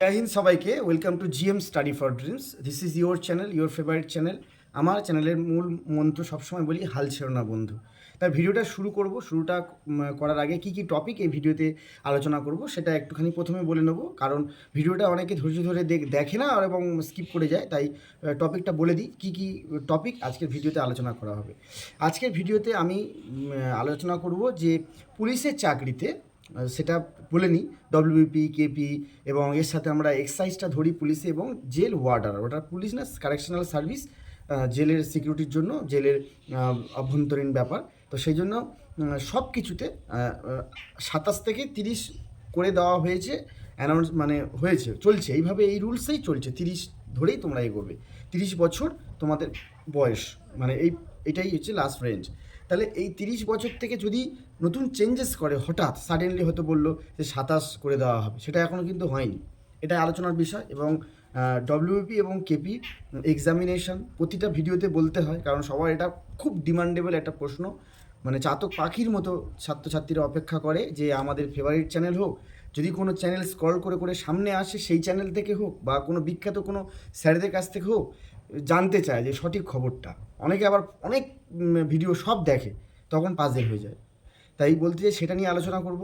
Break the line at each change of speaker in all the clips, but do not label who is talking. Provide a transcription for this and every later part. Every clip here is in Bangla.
জয় হিন্দ সবাইকে welcome to GM study for dreams this is your channel your favourite channel আমার চ্যানেলের মূল মন্ত্র সবসময় বলি, হাল ছেড়ো না বন্ধু। তাই ভিডিওটা শুরু করব। শুরুটা করার আগে কি কি টপিক এই ভিডিওতে আলোচনা করব, সেটা একটুখানি প্রথমে বলে নেব। কারণ ভিডিওটা অনেকে ধৈর্য ধরে দেখ- না আর এবং স্কিপ করে যায়, তাই টপিকটা বলে দিই, কি কি টপিক আজকের ভিডিওতে আলোচনা করা হবে। আজকের ভিডিওতে আমি আলোচনা করব যে পুলিশের চাকরিতে সেটা বলে নিই। ডব্লিউপি কেপি এবং এর সাথে আমরা এক্সাইজটা ধরি পুলিশে এবং জেল ওয়ার্ডার ওটা পুলিশ না কারেকশনাল সার্ভিস জেলের সিকিউরিটির জন্য জেলের অভ্যন্তরীণ ব্যাপার। তো সেই জন্য সব কিছুতে সাতাশ থেকে তিরিশ করে দেওয়া হয়েছে অ্যানাউন্স মানে হয়েছে, চলছে। এইভাবে এই রুলসেই চলছে। তিরিশ ধরেই তোমরা এগোবে। তিরিশ বছর তোমাদের বয়স মানে এই এটাই হচ্ছে লাস্ট রেঞ্জ তাহলে এই তিরিশ বছর থেকে যদি নতুন চেঞ্জেস করে হঠাৎ সাডেনলি হয়তো বলল যে সাতাশ করে দেওয়া হবে, সেটা এখনও কিন্তু হয়নি। এটা আলোচনার বিষয় এবং ডব্লিউপি এবং কেপি এক্সামিনেশন প্রতিটা ভিডিওতে বলতে হয়, কারণ সবার এটা খুব ডিমান্ডেবল একটা প্রশ্ন। মানে চাতক পাখির মতো ছাত্রছাত্রীরা অপেক্ষা করে যে আমাদের ফেভারিট চ্যানেল হোক, যদি কোনো চ্যানেল স্ক্রল করে করে সামনে আসে সেই চ্যানেল থেকে হোক বা কোনো বিখ্যাত কোনো স্যারদের কাছ থেকে হোক জানতে চায় যে সঠিক খবরটা। অনেকে আবার অনেক ভিডিও সব দেখে, তখন পাজেল হয়ে যায়। তাই বলতে চাই সেটা নিয়ে আলোচনা করব।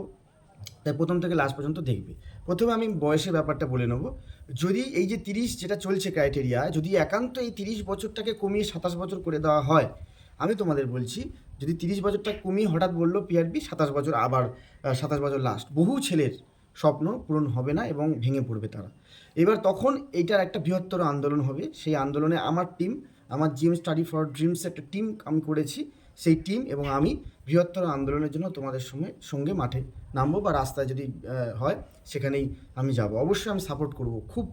তাই প্রথম থেকে লাস্ট পর্যন্ত দেখবে। প্রথমে আমি বয়সের ব্যাপারটা বলে নেব। যদি এই যে তিরিশ যেটা চলছে ক্রাইটেরিয়া যদি একান্ত এই তিরিশ বছরটাকে কমিয়ে সাতাশ বছর করে দেওয়া হয়, আমি তোমাদের বলছি, যদি তিরিশ বছরটা কমিয়ে হঠাৎ বলল পিআরবি সাতাশ বছর আবার সাতাশ বছর লাস্ট বহু ছেলের স্বপ্ন পূরণ হবে না এবং ভেঙে পড়বে তারা। এবার তখন এইটার একটা বৃহত্তর আন্দোলন হবে। সেই আন্দোলনে আমার টিম আমার জিএম স্টাডি ফর ড্রিমস একটা টিম আমি করেছি। সেই টিম এবং আমি বৃহত্তর আন্দোলনের জন্য তোমাদের সঙ্গে সঙ্গে মাঠে নামবো বা রাস্তায় যদি হয় সেখানেই আমি যাব। অবশ্যই আমি সাপোর্ট করব। খুব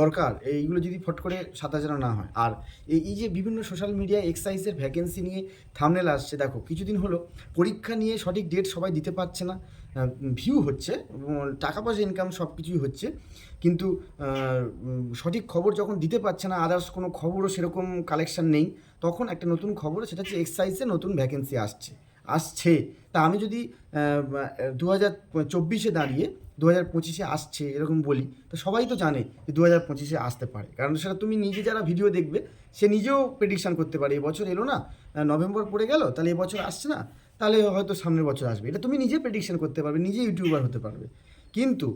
দরকার এইগুলো যদি ফট করে সাদা যেন না হয়। আর এই যে বিভিন্ন সোশ্যাল মিডিয়ায় এক্সাইজের ভ্যাকেন্সি নিয়ে থামনেল আসছে, দেখো, কিছুদিন হলো পরীক্ষা নিয়ে সঠিক ডেট সবাই দিতে পারছে না। ভিউ হচ্ছে টাকা পয়সা ইনকাম সব কিছুই হচ্ছে। কিন্তু সঠিক খবর যখন দিতে পারছে না আদার্স কোনো খবরও সেরকম কালেকশান নেই, তখন একটা নতুন খবর, সেটা হচ্ছে এক্সাইজে নতুন ভ্যাকেন্সি আসছে। আসছে। তা আমি যদি দু হাজার চব্বিশে দাঁড়িয়ে দু হাজার পঁচিশে আসছে, এরকম বলি, তো সবাই তো জানে যে দু হাজার পঁচিশে আসতে পারে। কারণ সেটা তুমি নিজে যারা ভিডিও দেখবে, সে নিজেও প্রেডিকশান করতে পারে, এবছর এলো না নভেম্বর পড়ে গেল, তাহলে এবছর আসছে না? তাহলে হয়তো সামনের বছর আসবে। এটা তুমি নিজে প্রেডিকশান করতে পারবে নিজে ইউটিউবার হতে পারবে। কিন্তু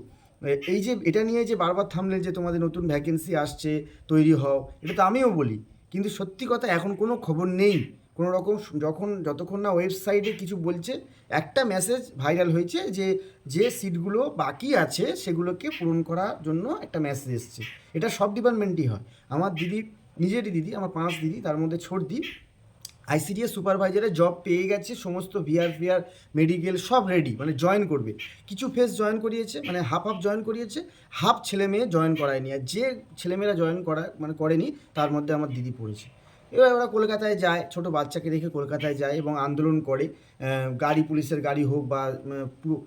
এই যে, এটা নিয়ে যে বারবার থামলে যে তোমাদের নতুন ভ্যাকেন্সি আসছে, তৈরি হও, এটা তো আমিও বলি। কিন্তু সত্যি কথা, এখন কোনো খবর নেই। কোনো রকম যখন, যতক্ষণ না ওয়েবসাইটে কিছু বলছে, একটা মেসেজ ভাইরাল হয়েছে যে যে সিটগুলো বাকি আছে, সেগুলোকে পূরণ করার জন্য একটা মেসেজ এসছে। এটা সব ডিপার্টমেন্টই হয়। আমার দিদি, নিজেরই দিদি, আমার পাঁচ দিদি, তার মধ্যে ছোট দি আইসিডিএস সুপারভাইজারে জব পেয়ে গেছে, সমস্ত ভিআর ফিআর মেডিকেল সব রেডি মানে জয়েন করবে। কিছু ফেস জয়েন করিয়েছে মানে হাফ হাফ জয়েন করিয়েছে হাফ ছেলে মেয়ে জয়েন করায়নি, আর যে ছেলেমেয়েরা জয়েন করা মানে করেনি, তার মধ্যে আমার দিদি পড়েছে। এবার ওরা কলকাতায় যায়, ছোট বাচ্চাকে রেখে কলকাতায় যায় এবং আন্দোলন করে গাড়ি পুলিশের গাড়ি হোক বা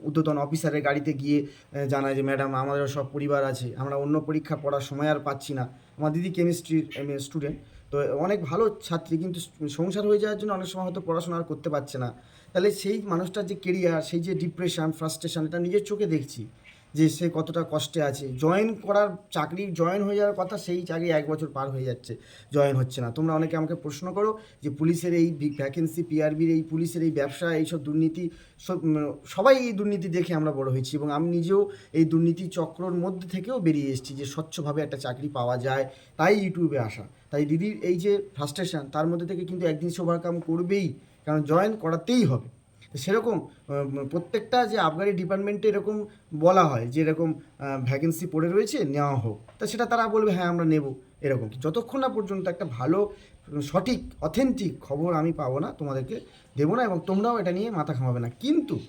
ঊর্ধ্বতন অফিসারের গাড়িতে গিয়ে জানায় যে, ম্যাডাম, আমাদের সব পরিবার আছে, আমরা অন্য পরীক্ষা পড়ার সময় আর পাচ্ছি না। আমার দিদি কেমিস্ট্রির স্টুডেন্ট তো অনেক ভালো ছাত্রী, কিন্তু সংসার হয়ে যাওয়ার জন্য অনেক সময় হয়তো পড়াশোনা আর করতে পারছে না। তাহলে সেই মানুষটার যে কেরিয়ার সেই যে ডিপ্রেশন ফ্রাস্ট্রেশন এটা নিজের চোখে দেখছি। যে সে কতটা কষ্টে আছে। জয়েন করার চাকরি জয়েন হয়ে যাওয়ার কথা সেই চাকরি এক বছর পার হয়ে যাচ্ছে জয়েন হচ্ছে না। তোমরা অনেকে আমাকে প্রশ্ন করো যে পুলিশের এই ভ্যাকেন্সি পিআরবির এই পুলিশের এই ব্যবসা, এইসব দুর্নীতি, সব সবাই এই দুর্নীতি দেখে আমরা বড় হয়েছি এবং আমি নিজেও এই দুর্নীতি চক্রর মধ্যে থেকেও বেরিয়ে এসেছি যে স্বচ্ছভাবে একটা চাকরি পাওয়া যায়, তাই ইউটিউবে আসা। তাই দিদির এই যে ফ্রাস্ট্রেশন তার মধ্যে থেকে কিন্তু একদিন সে ওভারকাম করবেই, কারণ জয়েন করাতেই হবে। সেরকম প্রত্যেকটা যে আবগারি ডিপার্টমেন্টে এরকম বলা হয় যে এরকম ভ্যাকেন্সি পড়ে রয়েছে, নেওয়া হোক। তা সেটা তারা বলবে হ্যাঁ আমরা নেব। এরকম। যতক্ষণ না পর্যন্ত একটা ভালো, সঠিক অথেন্টিক খবর আমি পাবো না, তোমাদেরকে দেবো না এবং তোমরাও এটা নিয়ে মাথা ঘামাবে না। কিন্তু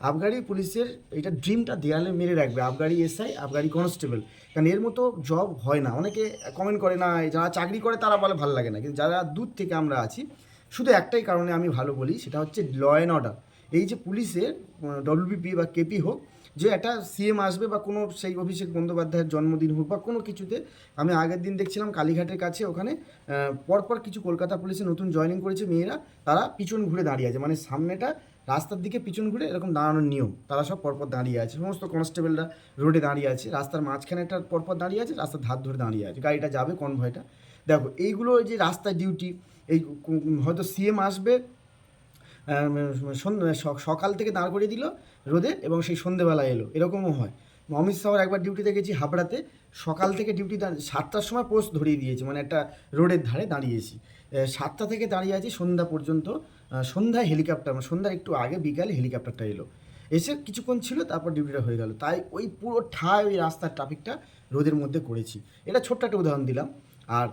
আবগারি পুলিশের এটা ড্রিমটা দেয়ালে মেরে রাখবে, আবগারি এসআই, আবগারি কনস্টেবল কারণ এর মতো জব হয় না। অনেকে কমেন্ট করে, না, যারা চাকরি করে তারা বলে, ভালো লাগে না। কিন্তু যারা দূর থেকে আমরা আছি শুধু একটাই কারণে আমি ভালো বলি, সেটা হচ্ছে ল অ্যান্ড অর্ডার এই যে পুলিশের ডব্লিউবিপি বা কেপি হোক, যে একটা সিএম আসবে বা কোনো সেই অভিষেক বন্দ্যোপাধ্যায়ের জন্মদিন হোক বা কোনো কিছুতে, আমি আগের দিন দেখছিলাম কালীঘাটের কাছে ওখানে পরপর কিছু কলকাতা পুলিশে নতুন জয়েনিং করেছে মেয়েরা, তারা পিছন ঘুরে দাঁড়িয়ে আছে। মানে সামনেটা রাস্তার দিকে পিছন ঘুরে এরকম দাঁড়ানোর নিয়ম। তারা সব পরপর দাঁড়িয়ে আছে। সমস্ত কনস্টেবলরা রোডে দাঁড়িয়ে আছে। রাস্তার মাঝখানে একটা পরপর দাঁড়িয়ে আছে, রাস্তার ধার ধরে দাঁড়িয়ে আছে। গাড়িটা যাবে কনভয়টা দেখো, এইগুলো যে রাস্তায় ডিউটি এই হয়তো সিএম আসবে সকাল থেকে দাঁড় করিয়ে দিল রোদে এবং সেই সন্ধেবেলা এলো। এরকমও হয়। অমিত শাহর একবার ডিউটিতে গেছি হাবড়াতে, সকাল থেকে ডিউটি সাতটার সময় পোস্ট ধরিয়ে দিয়েছে মানে একটা রোডের ধারে দাঁড়িয়েছি। সাতটা থেকে দাঁড়িয়ে আছি সন্ধ্যা পর্যন্ত সন্ধ্যায় হেলিকপ্টার মানে সন্ধ্যার একটু আগে বিকালে হেলিকপ্টারটা এলো। এসে কিছুক্ষণ ছিল, তারপর ডিউটিটা হয়ে গেল। তাই ওই পুরো ঠায় ওই রাস্তার ট্রাফিকটা রোদের মধ্যে করেছি। এটা ছোট্ট একটা উদাহরণ দিলাম। আর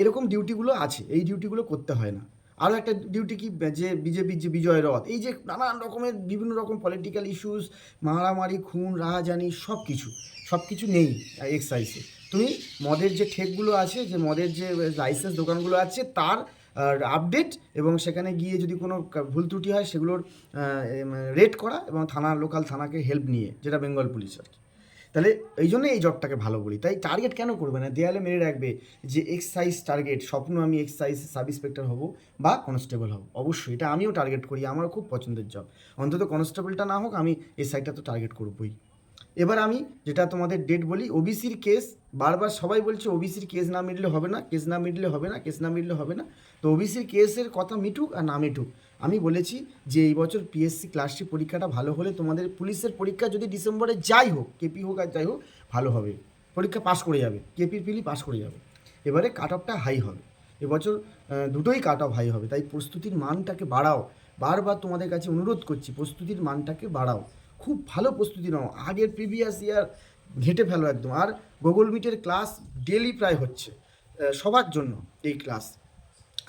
এরকম ডিউটিগুলো আছে, এই ডিউটিগুলো করতে হয় না। আরও একটা ডিউটি কি, যে বিজেপির যে বিজয় রথ, এই যে নানান রকমের বিভিন্ন রকম পলিটিক্যাল ইস্যুস মারামারি, খুন, রাহাজানি সব কিছু সব কিছু নেই এক্সাইজে তুমি মদের যে ঠেকগুলো আছে, যে মদের যে লাইসেন্স দোকানগুলো আছে, তার আপডেট এবং সেখানে গিয়ে যদি কোনো ভুল ত্রুটি হয়, সেগুলোর রেড করা এবং থানা লোকাল থানাকে হেল্প নিয়ে, যেটা বেঙ্গল পুলিশ আর কি। তাহলে এই জন্য এই জবটাকে ভালো বলি। তাই টার্গেট কেন করবে না? দেয়ালে মেরে রাখবে যে এক্সাইজ টার্গেট স্বপ্ন আমি এক্সাইজ সাব ইন্সপেক্টর হব বা কনস্টেবল হব। অবশ্যই, এটা আমিও টার্গেট করি, আমারও খুব পছন্দের জব অন্তত কনস্টেবলটা না হোক, আমি এই সাইডটা তো টার্গেট করবই। এবার আমি যেটা তোমাদের ডেট বলি ওবিসির কেস বারবার সবাই বলছে ওবিসির কেস না মিটলে হবে না কেস না মিটলে হবে না কেস না মিটলে হবে না। তো ওবিসির কেসের কথা মিটুক আর না মিটুক। আমি বলেছি যে এই বছর পিএসসি ক্লাসটি পরীক্ষাটা ভালো হলে তোমাদের পুলিশের পরীক্ষা যদি ডিসেম্বরে যাই হোক কেপি হোক আর যাই হোক, ভালো হবে। পরীক্ষা পাস করে যাবে। কেপির পিলি পাস করে যাবে। এবারে কাট অফটা হাই হবে। এবছর দুটোই কাট অফ হাই হবে। তাই প্রস্তুতির মানটাকে বাড়াও। বারবার তোমাদের কাছে অনুরোধ করছি, প্রস্তুতির মানটাকে বাড়াও। খুব ভালো প্রস্তুতি নাও। আগের প্রিভিয়াস ইয়ার ঘেঁটে ফেলো একদম। আর গুগল মিটের ক্লাস ডেলি প্রায় হচ্ছে সবার জন্য এই ক্লাস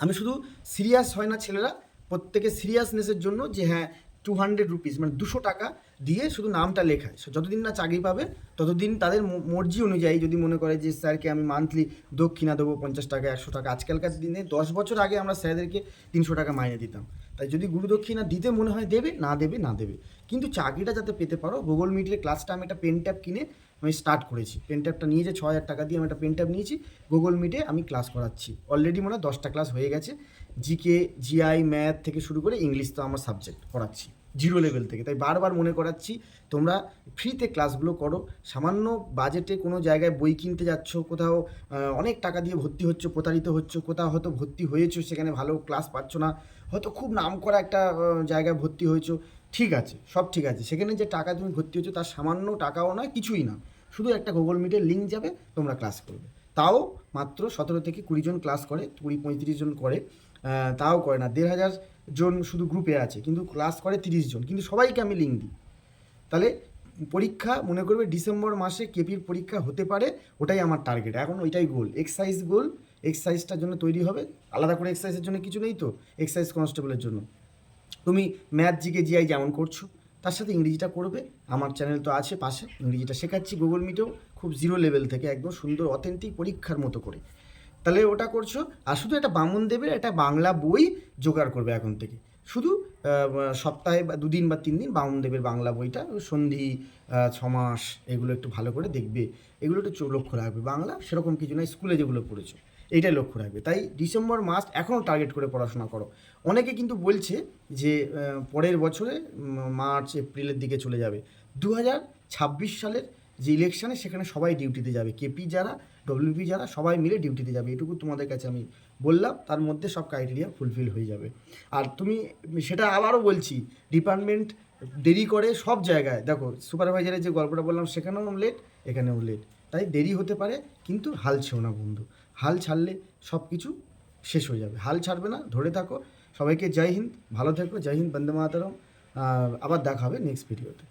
আমি শুধু সিরিয়াস হয় না ছেলেরা, প্রত্যেকে সিরিয়াসনেসের জন্য যে হ্যাঁ টু হান্ড্রেড রুপিস মানে দুশো টাকা দিয়ে শুধু নামটা লেখায়। যতদিন না চাকরি পাবে, ততদিন তাদের মর্জি অনুযায়ী যদি মনে করে যে, স্যারকে আমি মান্থলি দক্ষিণা দেবো পঞ্চাশ টাকা, একশো টাকা। আজকালকার দিনে দশ বছর আগে আমরা স্যারদেরকে তিনশো টাকা মাইনে দিতাম। তাই যদি গুরু দক্ষিণা দিতে মনে হয় দেবে, না দেবে না দেবে। কিন্তু চাকরিটা যাতে পেতে পারো গুগল মিটের ক্লাসটা আমি একটা পেন ট্যাব কিনে আমি স্টার্ট করেছি। পেন ট্যাবটা নিয়ে যে ছ হাজার টাকা দিয়ে আমি একটা পেন ট্যাব নিয়েছি গুগল মিটে আমি ক্লাস করাচ্ছি। অলরেডি মনে হয় দশটা ক্লাস হয়ে গেছে। জিকে জিআই ম্যাথ থেকে শুরু করে ইংলিশ তো আমার সাবজেক্ট পড়াচ্ছি জিরো লেভেল থেকে। তাই বারবার মনে করাচ্ছি, তোমরা ফ্রিতে ক্লাসগুলো করো। সামান্য বাজেটে কোনো জায়গায় বই কিনতে যাচ্ছ, কোথাও অনেক টাকা দিয়ে ভর্তি হচ্ছ, প্রতারিত হচ্ছ, কোথাও হয়তো ভর্তি হয়েছো, সেখানে ভালো ক্লাস পাচ্ছ না, হয়তো খুব নাম করা একটা জায়গায় ভর্তি হয়েছো ঠিক আছে, সব ঠিক আছে। সেখানে যে টাকা তুমি ভর্তি হচ্ছ তার সামান্য টাকাও নয়, কিছুই না। শুধু একটা গুগল মিটের লিঙ্ক যাবে, তোমরা ক্লাস করবে। তাও মাত্র সতেরো থেকে কুড়ি জন ক্লাস করে, কুড়ি পঁয়ত্রিশ জন করে তাও করে না, দেড় হাজার জন শুধু গ্রুপে আছে, কিন্তু ক্লাস করে তিরিশ জন। কিন্তু সবাইকে আমি লিঙ্ক দিই। তাহলে পরীক্ষা, মনে করবে ডিসেম্বর মাসে কেপির পরীক্ষা হতে পারে, ওটাই আমার টার্গেট এখন ওইটাই গোল এক্সাইজ গোল এক্সাইজটার জন্য তৈরি হবে। আলাদা করে এক্সাইজের জন্য কিছু নেই তো এক্সাইজ কনস্টেবলের জন্য। তুমি ম্যাথ জিকে জিআই যেমন করছ, তার সাথে ইংরেজিটা করবে। আমার চ্যানেল তো আছে পাশে, ইংরেজিটা শেখাচ্ছি গুগল মিটেও খুব জিরো লেভেল থেকে একদম সুন্দর অথেন্টিক পরীক্ষার মতো করে। তাহলে ওটা করছ, আর শুধু একটা বামুন দেবের একটা বাংলা বই জোগাড় করবে এখন থেকে। শুধু সপ্তাহে বা দুদিন বা তিন দিন বামুন দেবের বাংলা বইটা সন্ধি ছমাস এগুলো একটু ভালো করে দেখবে। এগুলো একটু লক্ষ্য রাখবে। বাংলা সেরকম কিছু নয় স্কুলে যেগুলো পড়েছো এইটাই লক্ষ্য রাখবে। তাই ডিসেম্বর মাস এখনও টার্গেট করে পড়াশোনা করো। অনেকে কিন্তু বলছে যে পরের বছরে মার্চ, এপ্রিলের দিকে চলে যাবে। দু হাজার ছাব্বিশ সালের যে ইলেকশানে সেখানে সবাই ডিউটিতে যাবে। কেপি যারা ডব্লিউপি যারা, সবাই মিলে ডিউটিতে যাবে। এটুকু তোমাদের কাছে আমি বললাম। তার মধ্যে সব ক্রাইটেরিয়া ফুলফিল হয়ে যাবে। আর তুমি, সেটা আবারও বলছি ডিপার্টমেন্ট দেরি করে সব জায়গায়। দেখো সুপারভাইজারের যে গল্পটা বললাম, সেখানেও লেট এখানেও লেট তাই দেরি হতে পারে, কিন্তু হাল ছেও না বন্ধু। হাল ছাড়লে সব কিছু শেষ হয়ে যাবে। হাল ছাড়বে না, ধরে থাকো। সবাইকে জয় হিন্দ ভালো থেকো জয় হিন্দ বন্দে মাতারম। আবার দেখা হবে নেক্সট ভিডিওতে